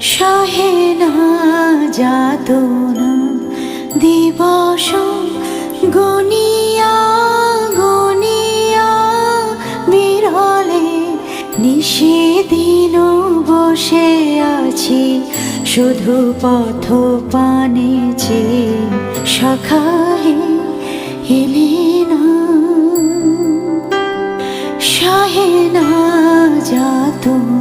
সহে না যাতনা দিবস গনিয়া গনিয়া, বিরলে নিষেদিন বসে আছি, শুধু পথ পানে যে সখাহে এলে না। সহে না যাতনা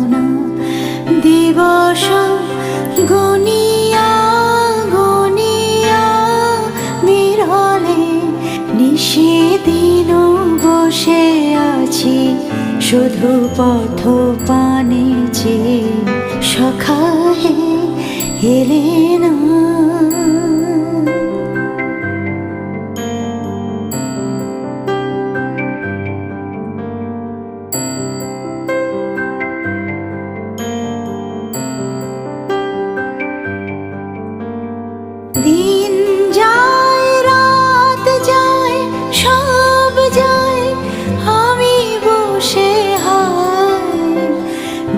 শুধু পথ পানে যে সখাহে এলে না।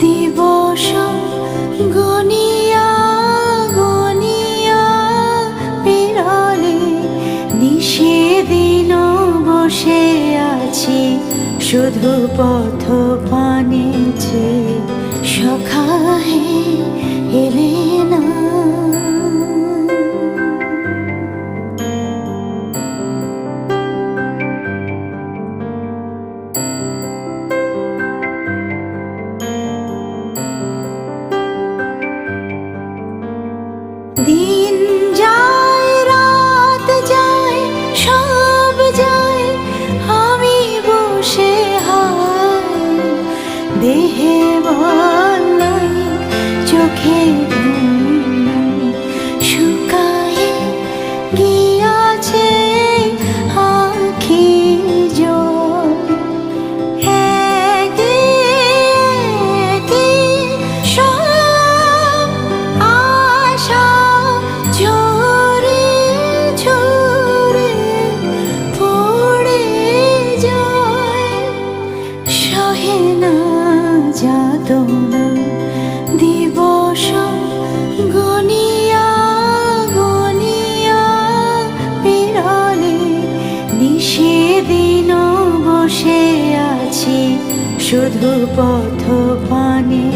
দিবস গনিয়া গনিয়া বিরলে নিষেদিন বসে আছি শুধু পথ পানে যে সখাহে এলে নিষেদিন বসে আছি শুধু পথ পানে